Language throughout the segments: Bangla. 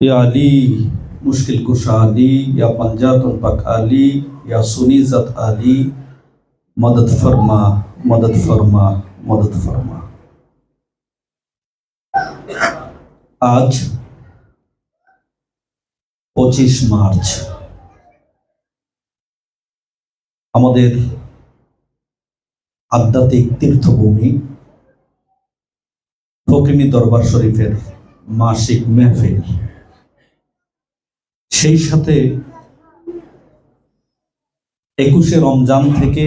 या अली मुश्किल कुशा अली या पंजातुल पक अली या सुनीजत अली मदद फरमा मदद फरमा मदद फरमा আজ পঁচিশ মার্চ আমাদের আধ্যাত্মিক তীর্থভূমি ফকিনী দরবার শরীফের মাসিক মেহফিল সেই সাথে একুশে রমজান থেকে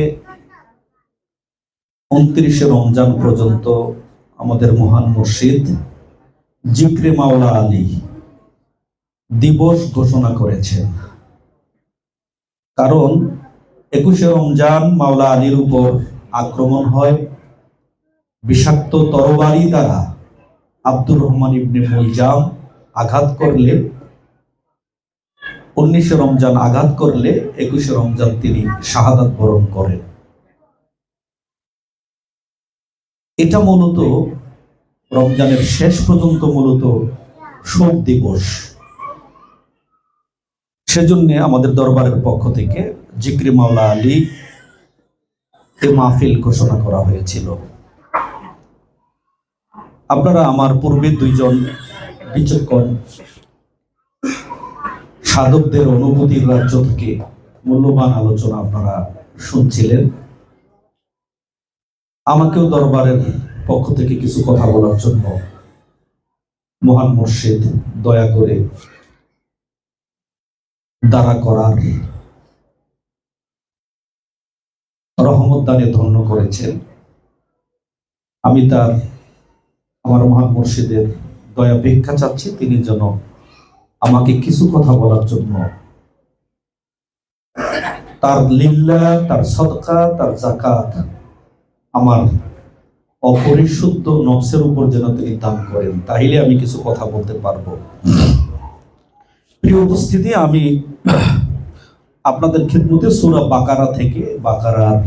উনত্রিশে রমজান পর্যন্ত আমাদের মহান মসজিদ জিক্রে মাওলা আলী দিবস ঘোষণা করেছেন। কারণ একুশে রমজান মাওলা আলীর উপর আক্রমণ হয়, বিষাক্ত তরবারি দ্বারা আব্দুর রহমান ইবনে মুলজাম আঘাত করলে উনিশে রমজান আঘাত করলে একুশে রমজান তিনি শাহাদাত বরণ করেন। এটা মূলত রমজানের শেষ পর্যন্ত মূলত শোক দিবস। সেজন্য আমাদের দরবারের পক্ষ থেকে জিক্রি মাওলা আলী এ মাহফিল ঘোষণা করা হয়েছিল। আপনারা আমার পূর্বে দুইজন বিচক্ষণ সাধকদের অনুভূতির রাজ্য থেকে মূল্যবান আলোচনা আপনারা শুনছিলেন। আমাকেও দরবারের পক্ষ থেকে কিছু কথা বলার জন্য মহান মুর্শিদ দয়া করে দ্বারা করার রহমত দানে ধন্য করেছেন। আমি তার, আমার মহান মুর্শিদের দয়া ভিক্ষা চাচ্ছি, তিনি যেন আমাকে কিছু কথা বলার জন্য। তার লিল্লা তার সদকা, তার জাকাত আমার অপরিশুদ্ধ নফসের উপর যেন তিনি দান করেন, তাইলে আমি কিছু কথা বলতে পারব। প্রিয় উপস্থিতি, আমি আপনাদের খিদমতে সুরা বাকারা থেকে বাকারার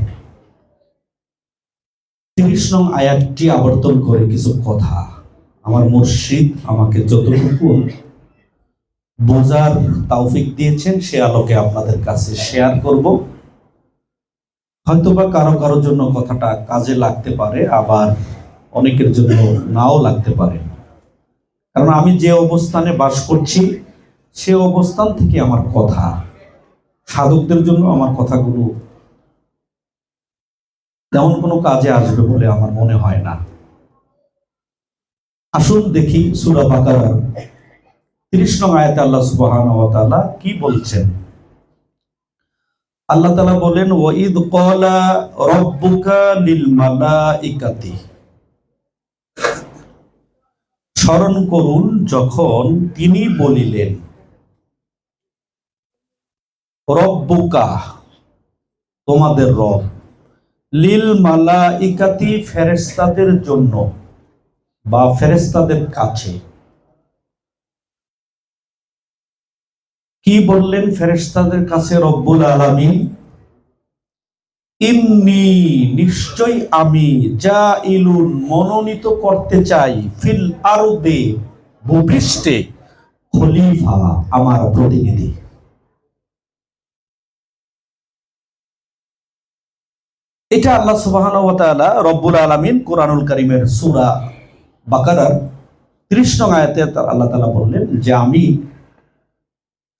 তিরিশ নং আয়াতটি আবর্তন করে কিছু কথা। আমার মুর্শিদ আমাকে যতটুকু বোঝার তৌফিক দিয়েছেন, সে আলোকে আপনাদের কাছে শেয়ার করব। হয়তোবা কারও কারোর জন্য কথাটা কাজে লাগতে পারে, আবার অনেকের জন্য নাও লাগতে পারে। কারণ আমি যে অবস্থানে বাস করছি, সে অবস্থান থেকে আমার কথা, সাধকদের জন্য আমার কথাগুলো তেমন কোনো কাজে আসবে বলে আমার মনে হয় না। আসুন দেখি সুরা বাকারার তিরিশ নং আয়াতে আল্লাহ সুবহান কি বলছেন? আল্লাহ তালা বলেন ওয়াইদ কলা রব্বুকা লিল মালাইকাতি স্মরণ করুন, যখন তিনি বলিলেন, রব্বুকা, তোমাদের রব, লিল মালাইকাতি ফেরেস্তাদের জন্য বা ফেরেস্তাদের কাছে কি বললেন ফেরেস্তাদের কাছে রব্বুল আলামিন? ইন্নি নিশ্চয় আমি যা ইলুন মনোনীত করতে চাই ফিল আরদে ভূপৃষ্ঠে খলিফা, আমার প্রতিনিধি। এটা আল্লাহ তাআলা রব্বুল আলামিন কোরআনুল করিমের সুরা বাকারার 30 নং আয়াতে আল্লাহ তাআলা বললেন যে, আমি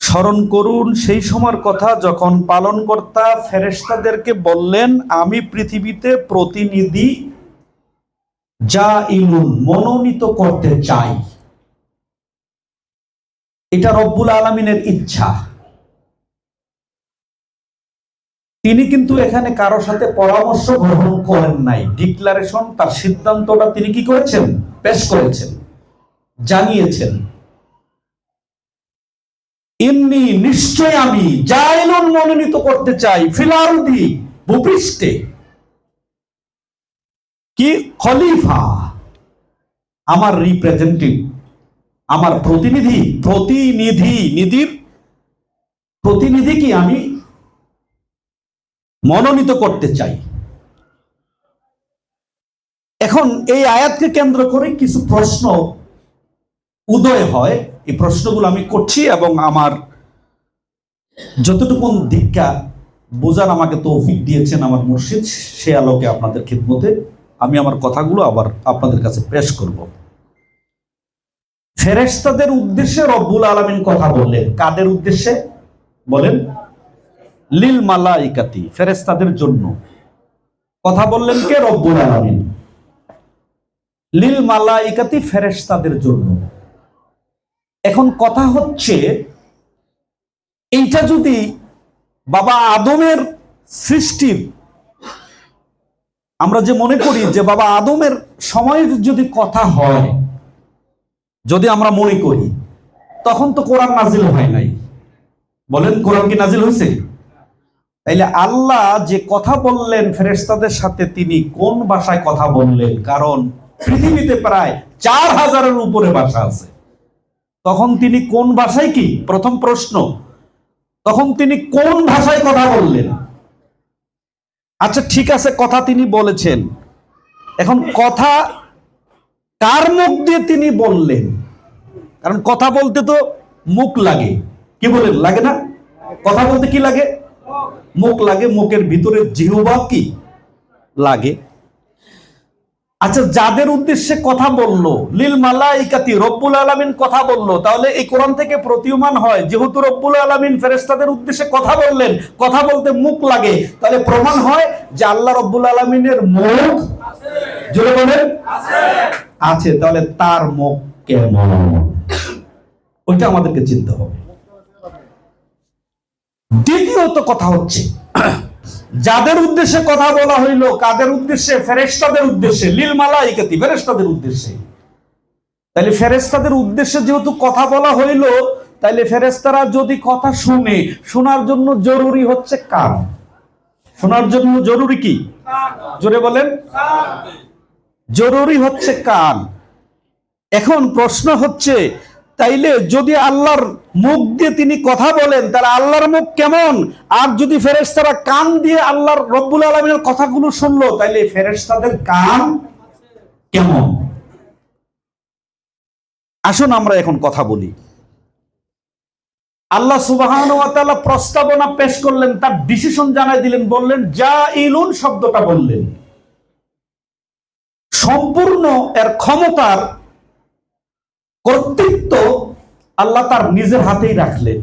স্মরণ করুন সেই সময়ের কথা, যখন পালনকর্তা ফেরেশতাদেরকে বললেন, আমি পৃথিবীতে প্রতিনিধি যা ইলুন মনোনীত করতে চাই। এটা রব্বুল আলমিনের ইচ্ছা। তিনি কিন্তু এখানে কারোর সাথে পরামর্শ গ্রহণ করেন নাই। ডিক্লারেশন, তার সিদ্ধান্তটা তিনি কি করেছেন? পেশ করেছেন, জানিয়েছেন। এমনি নিশ্চয় আমি জাইলুন মনোনীত করতে চাই ফিলারুদি ভূপৃষ্ঠে। কি? খলিফা। আমার রিপ্রেজেন্টেটিভ আমার প্রতিনিধি প্রতিনিধি, নিধির প্রতিনিধি কি আমি? মনোনীত করতে চাই। এখন এই আয়াতকে কেন্দ্র করে কিছু প্রশ্ন উদয় হয়, এই প্রশ্নগুলো আমি করছি এবং আমার যতটুকু দীক্ষা বোঝার আমাকে তৌফিক দিয়েছেন আমার মুর্শিদ, সে আলোকে আপনাদের খিদমতে আমি আমার কথাগুলো আবার আপনাদের কাছে পেশ করব। ফেরেশতাদের উদ্দেশ্যে রব্বুল আলমিন কথা বললেন। কাদের উদ্দেশ্যে? বলেন, লিল মালাইকাতি, ফেরেশতাদের জন্য। কথা বললেন কে? রব্বুল আলমিন। লিল মালাইকাতি ফেরেশতাদের জন্য। এখন কথা হচ্ছে, এইটা যদি বাবা আদমের সৃষ্টির, আমরা যে মনে করি যে বাবা আদমের সময়ের যদি কথা হয়, যদি আমরা মনে করি, তখন তো কোরআন নাজিল হয় নাই। বলেন কোরআন কি নাজিল হয়েছে? তাইলে আল্লাহ যে কথা বললেন ফেরেশতাদের সাথে তিনি কোন ভাষায় কথা বললেন? কারণ পৃথিবীতে প্রায় চার হাজারের উপরে ভাষা আছে। তখন তিনি কোন ভাষায় কি? প্রথম প্রশ্ন। তখন তিনি কোন ভাষায় কথা বললেন? আচ্ছা ঠিক আছে, কথা তিনি বলেছেন। এখন কথা কার মুখ দিয়ে তিনি বললেন? কারণ কথা বলতে তো মুখ লাগে। কি বলেন, লাগে না? কথা বলতে কি লাগে? মুখ লাগে, মুখের ভিতরে জিহবা কি? লাগে। আচ্ছা যাদের উদ্দেশ্যে কথা বলল, লিল মালাইকাতি রব্বুল আলামিন কথা বলল, তাহলে এই কোরআন থেকে প্রতীয়মান হয়। যেহেতু রব্বুল আলামিন ফেরেস্তাদের উদ্দেশ্যে কথা বললেন, কথা বলতে মুখ লাগে, তাহলে প্রমাণ হয় যে আল্লাহ রব্বুল আলামিনের মুখ বলেন, আছে। তাহলে তার মুখ কেমন? ওইটা আমাদেরকে চিনতে হবে। দ্বিতীয়ত কথা হচ্ছে যাদের উদ্দেশ্যে কথা বলা হইল, কাদের উদ্দেশ্যে? ফেরেশতাদের উদ্দেশ্যে। লীল মালাইকাতি, ফেরেশতাদের উদ্দেশ্যে। তাহলে ফেরেশতাদের উদ্দেশ্যে যেহেতু কথা বলা হইল, তাইলে ফেরেশতারা যদি কথা শুনে, শোনার জন্য জরুরি হচ্ছে কান শোনার জন্য জরুরি কি? জোরে বলেন। জরুরি হচ্ছে কান এখন প্রশ্ন হচ্ছে, তাইলে যদি আল্লাহর মুখ দিয়ে তিনি কথা বলেন, তাহলে আল্লাহর মুখ কেমন? আর যদি ফেরেশতারা কান দিয়ে আল্লাহর রব্বুল আলমিনের কথাগুলো শুনলো, তাইলে ফেরেশতাদের কান কেমন? আসুন আমরা এখন কথা বলি। আল্লাহ সুবাহান প্রস্তাবনা পেশ করলেন, তার ডিসিশন জানাই দিলেন, বললেন যা ইলুন শব্দটা বললেন। সম্পূর্ণ এর ক্ষমতার কর্তৃত্ব আল্লাহ তার নিজের হাতেই রাখলেন।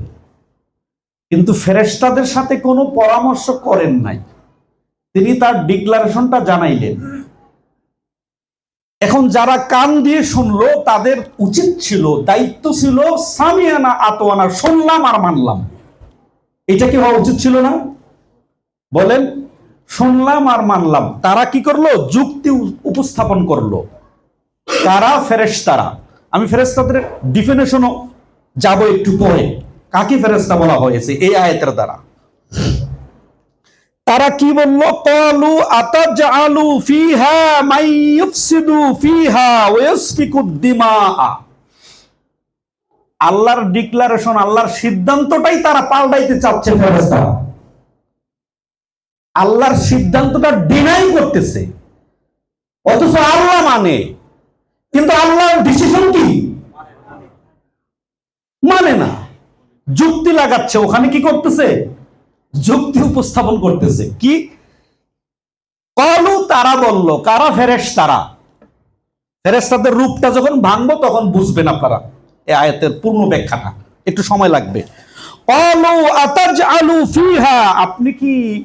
কিন্তু ফেরেশতাদের সাথে কোনো পরামর্শ করেন নাই। তিনি তার ডিক্লারেশনটা জানাইলেন। এখন যারা কান দিয়ে শুনলো, তাদের উচিত ছিল, দায়িত্ব ছিল, সামিয়ানা আতোয়ানা শুনলাম আর মানলাম। এটা কি হওয়া উচিত ছিল না? বলেন, শুনলাম আর মানলাম। তারা কি করল? যুক্তি উপস্থাপন করল। তারা ফেরেশতারা। আমি ফেরেস্তাদের ডিফিনেশনও যাব একটু পরে। কাকে ফেরেস্তা বলা হয়েছে? এই আয়াতের দ্বারা। তারা কি বলল? কলু আতাজআলু ফিহা ফিহা আল্লাহর ডিক্লারেশন, আল্লাহর সিদ্ধান্তটাই তারা পাল্টাইতে চাচ্ছে ফেরেশতা। আল্লাহর সিদ্ধান্তটা ডিনাই করতেছে। অথচ আল্লাহ মানে। কিন্তু আল্লাহর ডিসিশন কি? মানে না। যুক্তি লাগাচ্ছে, ওখানে কি করতেছে? যুক্তি উপস্থাপন করতেছে। কি? কলু তারা বলল, কারা ফেরেশ তারা ফেরেশতাদের রূপটা যখন ভাঙবো, তখন বুঝবেন আপনারা। এই আয়াতের পূর্ণ ব্যাখ্যাটা। একটু সময় লাগবে। কলু আতাজ আলু ফিহা, আপনি কি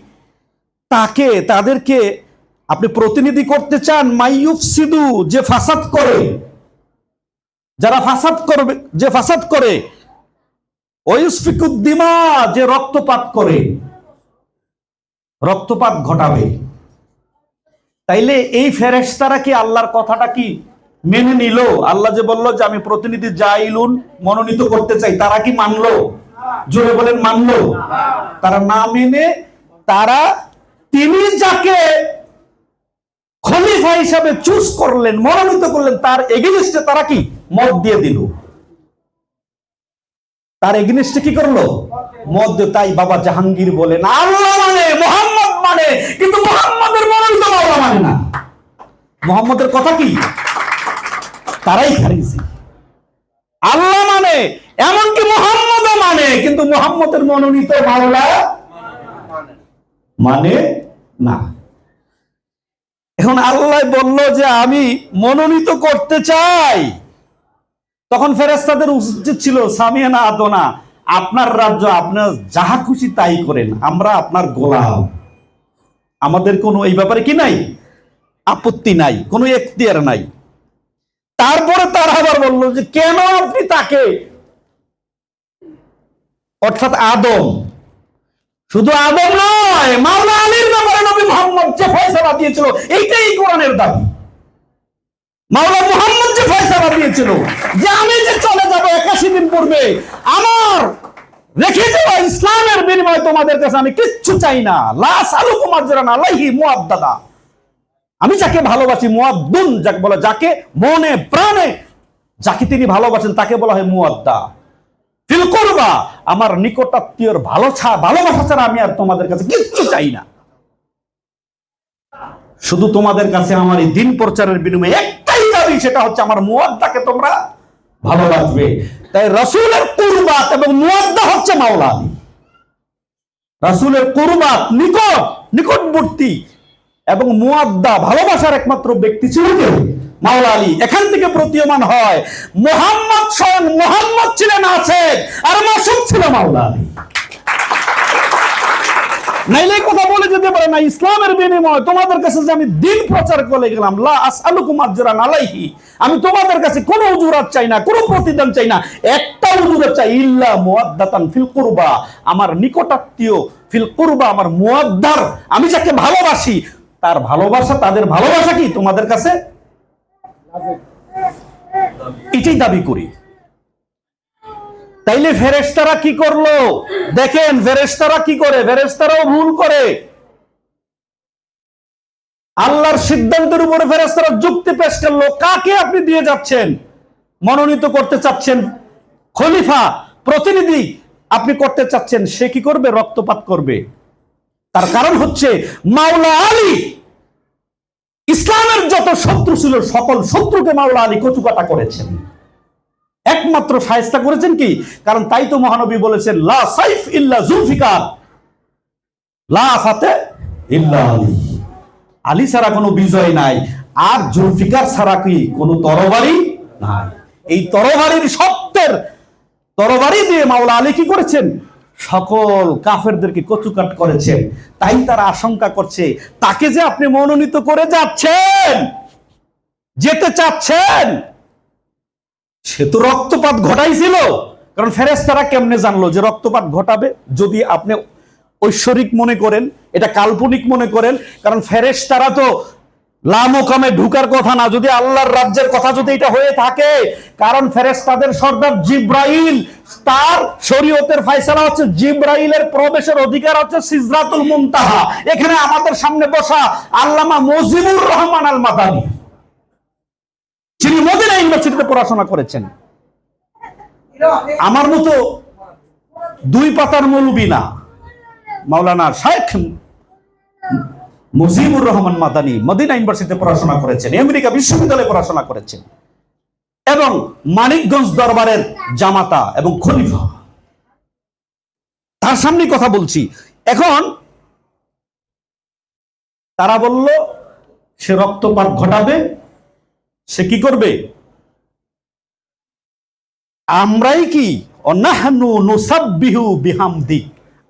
তাকে, তাদেরকে আপনি প্রতিনিধি করতে চান? মাইয়ুফ সিদু যে ফাসাদ করে। যারা ফাসাদ করবে, যে ফাসাদ করে, ওয়ুসফিকুদ্দিমা যে রক্তপাত করে, রক্তপাত ঘটাবে। তাইলে এই ফেরেশতারা কি আল্লাহর কথাটা কি মেনে নিল? আল্লাহ যে বলল যে, আমি প্রতিনিধি জাইলুন মনোনীত করতে চাই। তারা কি মানলো? জোরে বলেন, মানলো। তারা না মেনে তারা তিনি যাকে খলিফা হিসাবে চুজ করলেন, মনোনীত করলেন, তার এগেনিস্টে তারা কি মত দিয়ে দিল। তার এগেনিস্টে কি করল? মত দিয়ে তাই বাবা জাহাঙ্গীর বলেন, আল্লাহ মানে মোহাম্মদ মানে কিন্তু মোহাম্মদের মনোনীত আল্লাহ মানে না। মোহাম্মদের কথা কি? তারাই খারিজি। আল্লাহ মানে এমনকি মোহাম্মদও মানে কিন্তু মোহাম্মদের মনোনীত মাওলা মানে না। এখন আল্লাহ বলল যে, আমি মনোনীত করতে চাই। তখন ফেরেস্তাদের উচিত ছিল সামিয়ানা আদনা আপনার রাজ্য আপনার যাহা খুশি তাই করেন আমরা আপনার গোলাম। আমাদের কোনো এই ব্যাপারে কি নাই? আপত্তি নাই কোনো এখতিয়ার নাই। তারপরে তারা আবার বলল যে কেন আপনি তাকে? অর্থাৎ আদম। শুধু আদম নয় মাওলা আলীর ব্যাপারে নবী মোহাম্মদ যে ফয়সালা দিয়েছিল এইটাই কোরআনের দাবি। মাওলা মোহাম্মদ ফয়সালা দিয়েছিল। যে আমি যে চলে যাব একাশি দিন পূর্বে, আমার রেখে যাওয়া ইসলামের বিনিময়ে তোমাদের কাছে আমি কিচ্ছু চাই না। লাস আলু কুমার জরান আলাইহি মুআদ্দাদা আমি যাকে ভালোবাসি মুআদ্দুন যাকে বলে যাকে মনে প্রাণে, যাকে তিনি ভালোবাসেন তাকে বলা হয় মুআদ্দা ফিল করবা, আমার নিকটাত্মীয়র ভালো ছা ভালোবাসা ছাড়া আমি আর তোমাদের কাছে কিচ্ছু চাই না। শুধু তোমাদের কাছে আমার এই দিন প্রচারের বিনিময়ে একটাই দাবি সেটা হচ্ছে আমার মুয়াদ্দাকে তোমরা ভালোবাসবে। তাই রসুলের কুরবাত এবং মুয়াদ্দা হচ্ছে মাওলা রাসূলের কুরবাত নিকট, নিকটবর্তী এবং মুয়াদ্দা ভালোবাসার একমাত্র ব্যক্তি ছিল কে মাওলা আলী। এখান থেকে প্রতীয়মান হয়, মোহাম্মদ স্বয়ং মোহাম্মদ ছিলেন আছেন আর মাসুম ছিল মাওলা আলী। নাইলে কথা বলে যেতে পারে না, ইসলামের বিনিময় তোমাদের কাছে যে আমি দিন প্রচার করে গেলাম, লা আসআলুকুম আজরান আলাইহি, আমি তোমাদের কাছে কোনো উজুরাত চাই না, কোনো প্রতিদান চাই না, একটা উজুরাত চাই, ইল্লা মুআদ্দাতান ফিল কুরবা, আমার নিকটাত্মীয় ফিল কুরবা, আমার মুআদ্দার, আমি যাকে ভালোবাসি, তার ভালোবাসা, তাদের ভালোবাসা কি তোমাদের কাছে? এটাই দাবি করি। তাইলে ফেরেশতারা কি করল? দেখেন, ফেরেশতারা কি করে? ফেরেশতারাও ভুল করে। আল্লাহর সিদ্ধান্তের উপরে ফেরেশতারা যুক্তি পেশ করল। কাকে আপনি দিয়ে যাচ্ছেন? মনোনীত করতে চাচ্ছেন খলিফা, প্রতিনিধি আপনি করতে চাচ্ছেন, সে কি করবে? রক্তপাত করবে। তার কারণ হচ্ছে মাওলা আলী। ইসলামের যত শত্রু ছিল, সকল শত্রুকে মাওলা আলী কচুকাটা করেছেন। একমাত্র সায়স্তা করেছেন কি? কারণ তাই তো মহানবী বলেছেন, লা সাইফ ইল্লা জুলফিকার। লা ইল্লা আলী। আলী ছাড়া কোনো বিজয় নাই। আর জুলফিকার ছাড়া কি কোনো তরবারি নাই? এই তরবারির সত্যের তরবারি দিয়ে মাওলা আলী কি করেছেন? সকল কাফেরদেরকে কচুকাট করেছেন। তাই তারা আশঙ্কা করছে, তাকে যে আপনি মনোনীত করে যাচ্ছেন, যেতে চাচ্ছেন সে তো রক্তপাত ঘটাইছিল। কারণ ফেরেস্তারা কেমনে জানলো যে রক্তপাত ঘটাবে? যদি আপনি ঐশ্বরিক মনে করেন, এটা কাল্পনিক মনে করেন, কারণ ফেরেস্তারা তো লামকামে ঢুকার কথা না, যদি আল্লাহর রাজ্যের কথা যদি এটা হয়ে থাকে, কারণ ফেরেস্তাদের সর্দার জিব্রাইল, তার শরীয়তের ফাইসালা হচ্ছে জিব্রাইলের প্রবেশের অধিকার হচ্ছে সিজরাতুল মুনতাহা। এখানে আমাদের সামনে বসা আল্লামা মজিবুর রহমান আল মাদানী যিনি মদিনা ইউনিভার্সিটিতে পড়াশোনা করেছেন। আমার মতো দুই পাতার মৌলবি না। মাওলানা শেখ মুজিবুর রহমান মাদানী মদিনা ইউনিভার্সিটিতে পড়াশোনা করেছেন, আমেরিকা বিশ্ববিদ্যালয়ে পড়াশোনা করেছেন এবং মানিকগঞ্জ দরবারের জামাতা এবং খলিফা। তার সামনে কথা বলছি। এখন তারা বলল, সে রক্তপাত ঘটাবে সে কি করবে? আমরাই কি? বিহামদি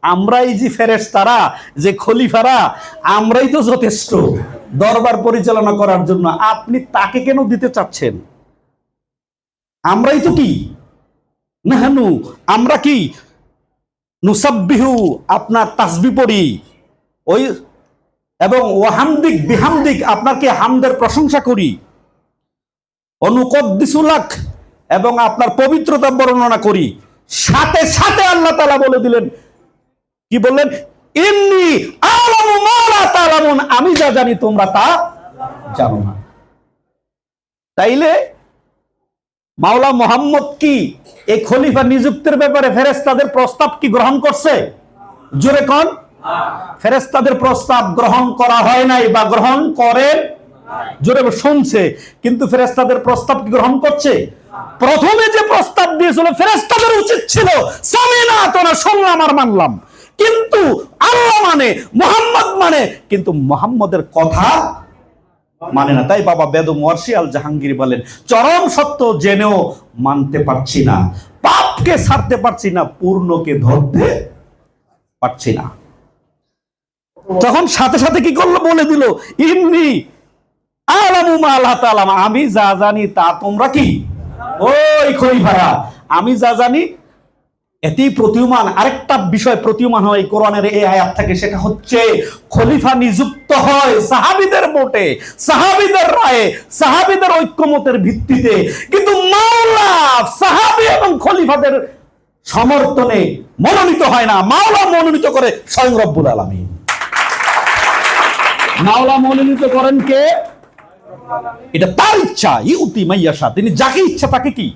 আমরাই যে ফেরেশতারা, যে খলিফারা, আমরাই তো যথেষ্ট। দরবার পরিচালনা করার জন্য আপনি তাকে কেন দিতে চাচ্ছেন? আমরাই তো কি? নাহানু, আমরা কি? নুসাব্বিহু, আপনার তাসবি পড়ি। ওই, এবং ওয়াহামদিক, বিহামদিক, আপনার কি হামদের প্রশংসা করি? অনুকদ্দিসুলাক এবং আপনার পবিত্রতা বর্ণনা করি। সাথে সাথে আল্লাহ তালা বলে দিলেন, কি বললেন? এমনি আমি যা জানি তোমরা তা জানো না। তাইলে মাওলা মোহাম্মদ কি এই খলিফা নিযুক্তির ব্যাপারে ফেরেস্তাদের প্রস্তাব কি গ্রহণ করছে? জোরে কন। ফেরেস্তাদের প্রস্তাব গ্রহণ করা হয় নাই বা গ্রহণ করেন জোরে শুনছে। কিন্তু ফেরেস্তাদের প্রস্তাব কি গ্রহণ করছে? প্রথমে যে প্রস্তাব দিয়েছিল ফেরেস্তাদের উচিত ছিল, সামিনা তোরা শুনলাম আর মানলাম। কিন্তু আল্লাহ মানে মোহাম্মদ মানে কিন্তু মোহাম্মদের কথা মানে না। তাই বাবা বেদম ওয়ার্সি জাহাঙ্গীর বলেন, চরম সত্য জেনেও মানতে পারছি না। পাপকে ছাড়তে পারছি না, পূর্ণকে ধরতে পারছি না। তখন সাথে সাথে কি করল? বলে দিল, ইন্নি আলামু আমি যা জানি তা তোমরা কি? ওই খলিফারা, আমি যা জানি এতেই প্রতীয়মান। আরেকটা বিষয় প্রতীয়মান হয় কোরআনের এই আয়াত থেকে, সেটা হচ্ছে খলিফা নিযুক্ত হয় সাহাবিদের ভোটে সাহাবিদের রায়ে, সাহাবিদের ঐক্যমতের ভিত্তিতে। কিন্তু মাওলা, সাহাবি এবং খলিফাদের সমর্থনে মনোনীত হয় না। মাওলা মনোনীত করে স্বয়ং রব্বুল আলামিন। মাওলা মনোনীত করেন কে? এটা তার ইচ্ছা, ইউতি মাইয়াশা তিনি যাকে ইচ্ছা তাকে কি?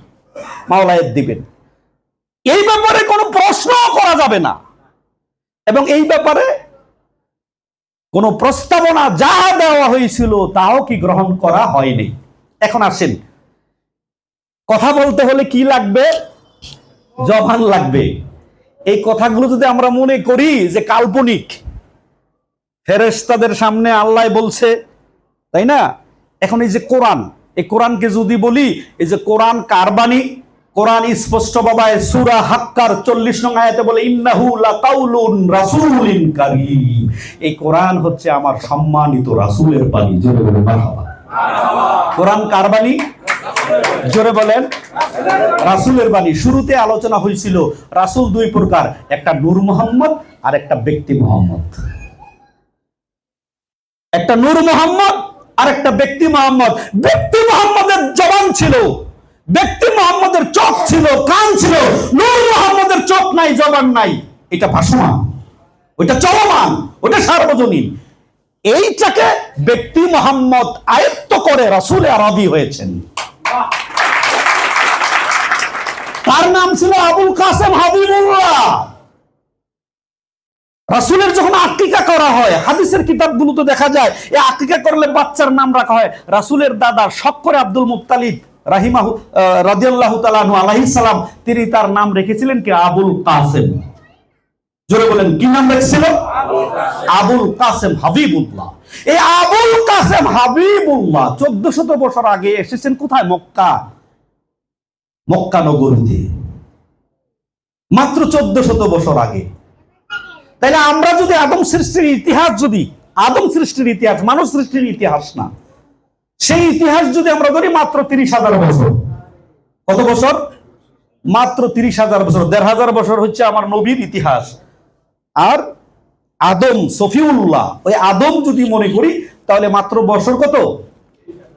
মাওলায়েত দিবেন। এই ব্যাপারে কোনো প্রশ্ন করা যাবে না। এবং এই ব্যাপারে কোনো প্রস্তাবনা যা দেওয়া হয়েছিল তাও কি গ্রহণ করা হয়নি। এখন আসেন, কথা বলতে হলে কি লাগবে? জবান লাগবে। এই কথাগুলো যদি আমরা মনে করি যে কাল্পনিক, ফেরেশতাদের সামনে আল্লাহ বলছে, তাই না? এখন এই যে কোরআন, এই কোরআনকে যদি বলি, এই যে কোরআন কারবানি কোরআন স্পষ্ট বাবায় সুরা হাক্কার চল্লিশ নং আয়াতে বলে, ইন্নাহু লাকাউলুন এই কোরআন হচ্ছে আমার সম্মানিত রাসূলের বাণী, জোরে বলে মারহাবা। কোরআন কারবানি জোরে বলেন, রাসূলের বাণী। শুরুতে আলোচনা হয়েছিল রাসূল দুই প্রকার, একটা নূর মোহাম্মদ আর একটা ব্যক্তি মোহাম্মদ। একটা নূর মোহাম্মদ আর একটা ব্যক্তি মোহাম্মদ। ব্যক্তি মোহাম্মদের জবান ছিল। ব্যক্তি মোহাম্মদের চোখ ছিল, কান ছিল। নূর মোহাম্মদের চোখ নাই, জবান নাই। এটা ভাসমান। ওইটা চলমান। ওটা সার্বজনীন। এইটাকে ব্যক্তি মোহাম্মদ আয়ত্ত করে রাসূল আরবি হয়েছেন। তার নাম ছিল আবুল কাসেম হাবিবুল্লাহ। রাসূলের যখন আকিকা করা হয়, হাদিসের কিতাবগুলোতে দেখা যায়, এই আকিকা করলে বাচ্চার নাম রাখা হয় রাসূলের দাদা শখ করে আব্দুল মুত্তালিব রাহিমাহু তাআলা আনহু আলাইহিস সালাম। তিনি তার নাম রেখেছিলেন কি? আবুল কাসেম। জোরে বলেন, কি নাম রেখেছিল? আবুল কাসেম হাবিবুল্লাহ। এই আবুল কাসেম হাবিবুল্লাহ চোদ্দ শত বছর আগে এসেছেন কোথায়? মক্কা। মক্কা নগরীতে। মাত্র চোদ্দ শত বছর আগে। তাইলে আমরা যদি আদম সৃষ্টির ইতিহাস যদি, আদম সৃষ্টির ইতিহাস মানব সৃষ্টির ইতিহাস না, সেই ইতিহাস যদি আমরা ধরি মাত্র তিরিশ হাজার বছর। কত বছর? মাত্র তিরিশ হাজার বছর। দেড় হাজার বছর হচ্ছে আমার নবীর ইতিহাস। আর আদম, সফিউল্লাহ, ওই আদম যদি মনে করি, তাহলে মাত্র বছর কত?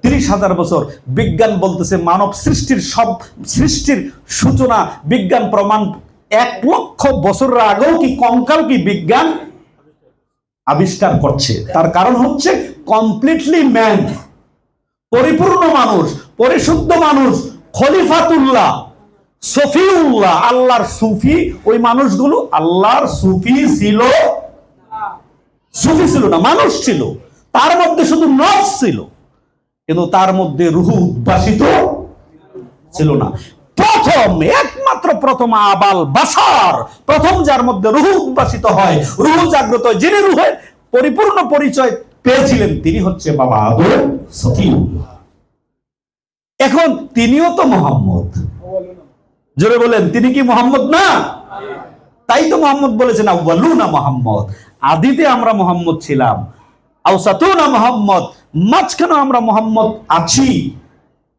তিরিশ হাজার বছর। বিজ্ঞান বলতেছে মানব সৃষ্টির সব, সৃষ্টির সূচনা, বিজ্ঞান প্রমাণ এক লক্ষ বছরের আগেও কি কঙ্কাল কি বিজ্ঞান আবিষ্কার করছে? তার কারণ হচ্ছে কমপ্লিটলি ম্যান পরিপূর্ণ মানুষ, পরিশুদ্ধ মানুষ, খলিফাতুল্লাহ, সফিউল্লাহ, আল্লাহর সুফি। ওই মানুষগুলো আল্লাহর সুফি ছিল। সুফি ছিল না, মানুষ ছিল। তার মধ্যে শুধু নফস ছিল। কিন্তু তার মধ্যে রুহু উদ্ভাসিত ছিল না। প্রথম, একমাত্র প্রথম আবাল বাসার, প্রথম যার মধ্যে রুহু উদ্ভাসিত হয়, রুহু জাগ্রত যিনি রুহের পরিপূর্ণ পরিচয় পেয়েছিলেন, তিনি হচ্ছে বাবা সফিউল্লাহ এখন তিনিও তো মোহাম্মদ। জোরে বলেন, তিনি কি মোহাম্মদ না? তাই তো মোহাম্মদ বলেছেন আউ্বালুনা মোহাম্মদ। আদিতে আমরা মোহাম্মদ ছিলাম, আউসাতুনা মোহাম্মদ, মাঝখানে আমরা মোহাম্মদ আছি।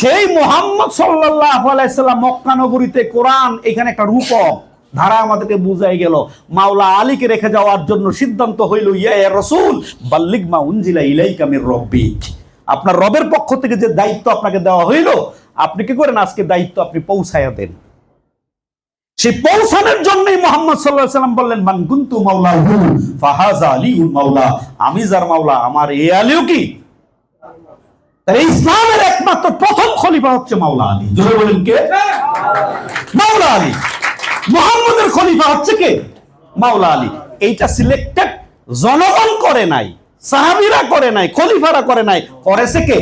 সেই মোহাম্মদ সাল্লাহ আলাইসাল্লাম মক্কা নগরীতে কোরআন, এখানে একটা রূপক। ধারা আমাদেরকে বুঝাই গেল, মাওলা আলীকে রেখে যাওয়ার জন্য সিদ্ধান্ত হইল, ইয়া রসুল বাল্লিক মা উনজিলা ইলাইকা মির রব্বিক। আপনার রবের পক্ষ থেকে যে দায়িত্ব আপনাকে দেওয়া হইল, আপনি কি করেন? আজকে দায়িত্ব আপনি পৌঁছায়া দেন। সে পৌঁছানোর জন্যই মোহাম্মদ সাল্লাহ সাল্লাম বললেন, মান কুন্তু মাওলা ফাহাজা আলিউল মাওলা। আমি যার মাওলা, আমার এ আলিও কি? ইসলামের একমাত্র প্রথম খলিফা হচ্ছে মাওলা আলী। জোরে বলেন কে? মাওলা আলী। মোহাম্মদের খলিফা হচ্ছে কে? মাওলা আলী। এইটা সিলেক্টেড জনগণ করে নাই, সাহাবিরা করে নাই, খলিফারা করে নাই, করেছে কে?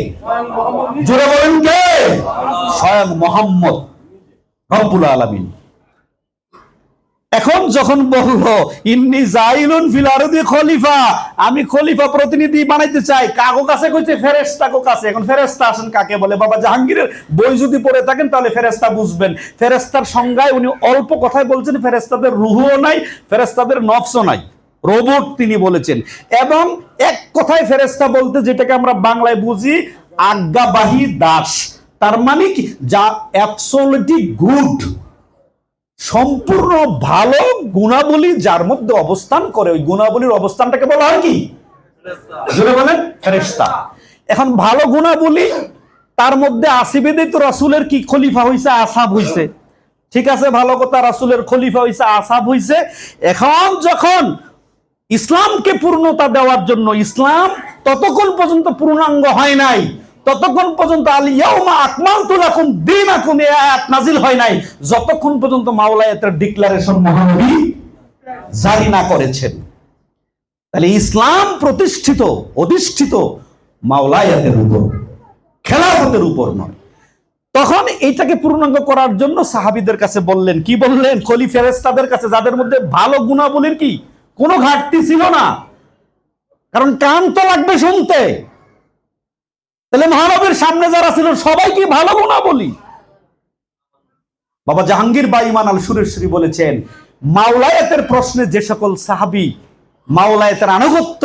জোরে বলেন কে? স্বয়ং মোহাম্মদ রব্বুল আলামিন। এখন যখন বলল, ইন্নি জাইলুন ফিল আরদি খলিফা আমি খলিফা প্রতিনিধি বানাইতে চাই। কাগো কাছে কইছে, ফেরেশতা কো কাছে এখন ফেরেশতা আসেন কাকে বলে? বাবা জাহাঙ্গীরের বই যদি পড়ে থাকেন, তাহলে ফেরেশতা বুঝবেন। ফেরেশতার সংজ্ঞায় উনি অল্প কথায় বলছেন, ফেরেশতাদের রুহও নাই, ফেরেশতাদের নফসও নাই। রোবট তিনি বলেছেন। এবং এক কথায় ফেরেশতা বলতে যেটাকে আমরা বাংলায় বুঝি, আজ্ঞাবাহী দাস। তার মানে কি? যা অ্যাবসোলিউটলি গুড সম্পূর্ণ ভালো গুণাবলী যার মধ্যে অবস্থান করে, ওই গুণাবলীর অবস্থানটাকে বলা হয় কি? বলেন এখন ভালো গুণাবলী, তার মধ্যে আসিবেদে তো রাসূলের কি খলিফা হইছে? আসাব হইছে। ঠিক আছে, ভালো কথা, রাসূলের খলিফা হইছে, আসাব হইছে। এখন যখন ইসলামকে পূর্ণতা দেওয়ার জন্য, ইসলাম ততক্ষণ পর্যন্ত পূর্ণাঙ্গ হয় নাই। ততক্ষণ পর্যন্ত আল ইয়াউমা আকমালতু আয়াত নাজিল হয় নাই। যতক্ষণ পর্যন্ত মাওলায়াতের ডিক্লারেশন মহানবী জারি না করেছেন। তাহলে ইসলাম প্রতিষ্ঠিত, অধিষ্ঠিত মাওলায়াতের উপর, খেলাফতের উপর নয়। তখন এইটাকে পূর্ণাঙ্গ করার জন্য সাহাবিদের কাছে বললেন, কি বললেন? খলি ফেরেস্তাদের কাছে, যাদের মধ্যে ভালো গুণাবলীর কি? কোনো ঘাটতি ছিল না। কারণ কান তো লাগবে শুনতে। তাহলে মহানবীর সামনে যারা ছিল সবাই কি ভালো গুণাবলী বাবা জাহাঙ্গীর বা ইমান আল সুরেশ্বরী বলেছেন, মাওলায়াতের প্রশ্নে যে সকল সাহাবি, মাওলায়াতের আনুগত্য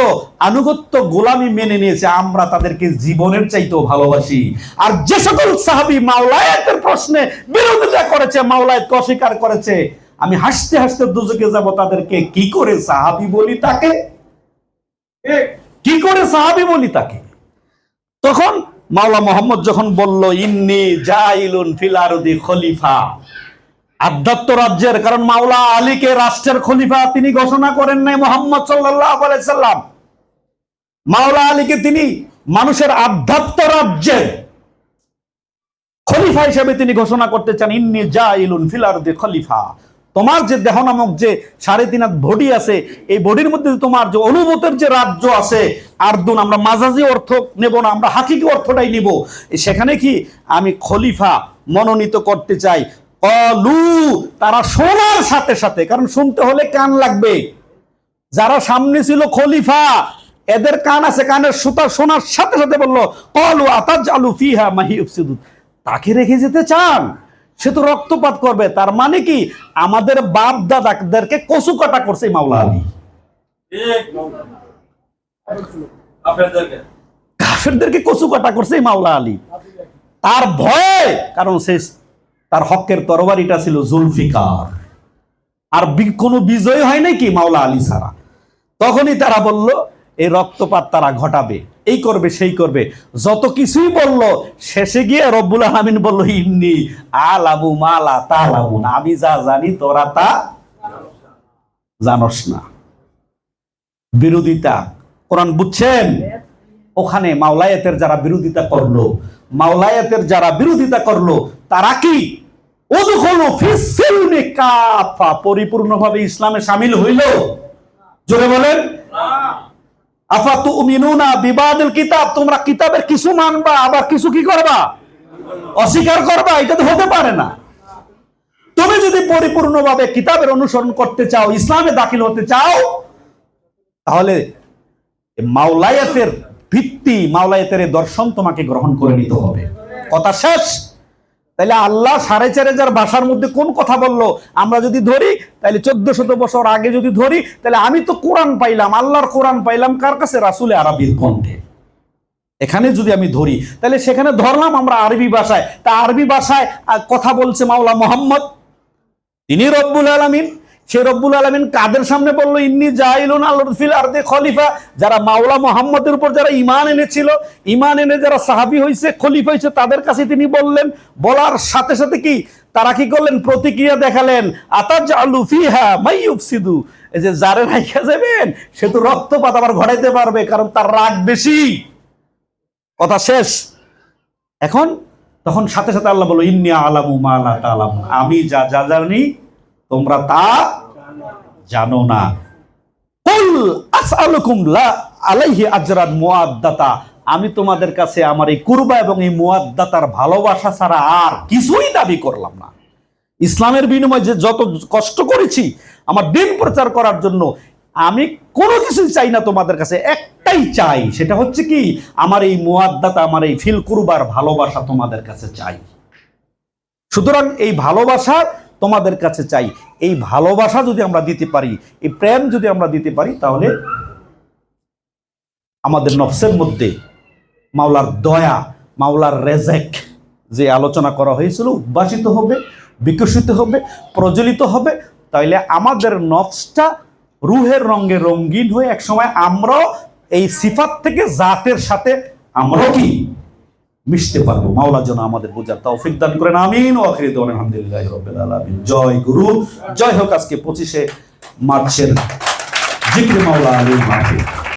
আনুগত্য গোলামি মেনে নিয়েছে, আমরা তাদেরকে জীবনের চাইতেও ভালোবাসি। আর যে সকল সাহাবি মাওলায়াতের প্রশ্নে বিরোধিতা করেছে, মাওলায়াতকে অস্বীকার করেছে, আমি হাসতে হাসতে দুজকে যাব, তাদেরকে কি করে সাহাবি বলি তাকে? কি করে সাহাবি বলি তাকে? তখন মাওলা মোহাম্মদ যখন বলল, ইন্নি জাইলুন ফিলারুদি খলিফা। আধ্যাত্ম রাজ্যের, কারণ মাওলা আলীকে রাষ্ট্রের খলিফা তিনি ঘোষণা করেন নাই মোহাম্মদ সাল্লাম। মাওলা আলীকে তিনি মানুষের আধ্যাত্ম রাজ্যের খলিফা হিসেবে তিনি ঘোষণা করতে চান, ইন্নি জাইলুন ফিলারুদি খলিফা। তোমার যে দেহ নামক যে সাড়ে তিন হাত বডি আছে, এই বডির মধ্যে তোমার যে অনুভূতের যে রাজ্য আছে আর্দুন আমরা মাজাজি অর্থ নেব না, আমরা হাকিকি অর্থটাই নিব। সেখানে কি আমি খলিফা মনোনীত করতে চাই। অলু তারা শোনার সাথে সাথে, কারণ শুনতে হলে কান লাগবে। যারা সামনে ছিল খলিফা, এদের কান আছে, কানের সুতা শোনার সাথে সাথে বলল, কলু আতাজ আলু ফিহা মাহি তাকে রেখে যেতে চান? সে তো রক্তপাত করবে। তার মানে কি? আমাদের বাপ দাদাদেরকে কচু কাটা করছে মাওলা আলী। কাফেরদেরকে? কচু কাটা করছে মাওলা আলী। তার ভয়ে কারণ সে তার হকের তরবারিটা ছিল জুলফিকার। আর কোনো বিজয় হয় নাকি মাওলা আলী ছাড়া? তখনই তারা বলল এই রক্তপাত তারা ঘটাবে। এই করবে, সেই করবে। যত কিছুই বলল, শেষে গিয়ে রব্বুল আলমিন বলল, ইন্নি আলাবু মালা তা লাবু না আমি যা জানি, তোরা তা জানস না। বিরোধিতা, কোরআন বুঝছেন? ওখানে মাওলায়াতের যারা বিরোধিতা করল, মাওলায়াতের যারা বিরোধিতা করল, তারা কি? পরিপূর্ণভাবে ইসলামে সামিল হইল? জোরে বলেন। আফা তুমিনুনা বিবাদুল কিতাব, তোমরা কিতাবের কিছু মানবা, আবার কিছু কি করবা? অস্বীকার করবা, এটা তো হতে পারে না। তুমি যদি পরিপূর্ণভাবে কিতাবের অনুসরণ করতে চাও, ইসলামে দাখিল হতে চাও, তাহলে মাওলায়াতের ভিত্তি, মাওলায়াতের দর্শন তোমাকে গ্রহণ করে নিতে হবে। কথা শেষ। তাহলে আল্লাহ সাড়ে চার হাজার ভাষার মধ্যে কোন কথা বলল? আমরা যদি ধরি তাহলে চোদ্দ শত বছর আগে যদি ধরি তাহলে আমি তো কোরআন পাইলাম, আল্লাহর কোরআন পাইলাম, কার কাছে? রাসুলে আরবির কণ্ঠে। এখানে যদি আমি ধরি তাহলে সেখানে ধরলাম আমরা আরবি ভাষায়। তা আরবি ভাষায় কথা বলছে মাওলা মোহাম্মদ। তিনি রব্বুল আলমিন। সে রব্বুল আলমিন কাদের সামনে বলল, ইন্নি জাইলুন আল্লাহফিল আরদে খলিফা। যারা মাওলা মোহাম্মদের উপর যারা ইমান এনেছিল ইমান এনে যারা সাহাবি হয়েছে খলিফা হয়েছে তাদের কাছে তিনি বললেন, বলার সাথে সাথে কি? তারা কি করলেন? প্রতিক্রিয়া দেখালেন আতাজ আলু ফিহা মাইয়ুফসিদু এই যে যারে রাইখা যাবেন, সে তো রক্তপাত আবার ঘটাইতে পারবে, কারণ তার রাগ বেশি। কথা শেষ। এখন, তখন সাথে সাথে আল্লাহ বলো ইন্নি আলামু মা লা তাআলামুন। আমি যা যা জানি তোমরা তা জানো না। আলাইহি আজরান মুআদ্দাতা। আমি তোমাদের কাছে আমার এই কুরবা এবং এই মুআদ্দাতার ভালোবাসা ছাড়া আর কিছুই দাবি করলাম না। ইসলামের বিনিময়ে যে যত কষ্ট করেছি, আমার দিন প্রচার করার জন্য, আমি কোনো কিছুই চাই না তোমাদের কাছে, একটাই চাই, সেটা হচ্ছে কি, আমার এই মুআদ্দাতা, আমার এই ফিল কুরবার ভালোবাসা তোমাদের কাছে চাই। সুতরাং এই ভালোবাসা তোমাদের কাছে চাই। এই ভালোবাসা যদি আমরা দিতে পারি, এই প্রেম যদি আমরা দিতে পারি, তাহলে আমাদের নফসের মধ্যে মাওলার দয়া, মাওলার রেজেক যে আলোচনা করা হয়েছিল, উদ্ভাসিত হবে, বিকশিত হবে, প্রজ্বলিত হবে, তাইলে আমাদের নফসটা রুহের রঙে রঙিন হয়ে একসময় আমরাও এই সিফাত থেকে জাতের সাথে, আমরাও কি মিশতে পারব। মাওলা যেন আমাদের বোঝার তৌফিক দান করেন। আমিন। ও আখিরি আলহামদুলিল্লাহ রাব্বিল আলামিন। জয় গুরু। জয় হোক আজকে পঁচিশে মার্চের জিক্রে মাওলা আলী মাহফিল।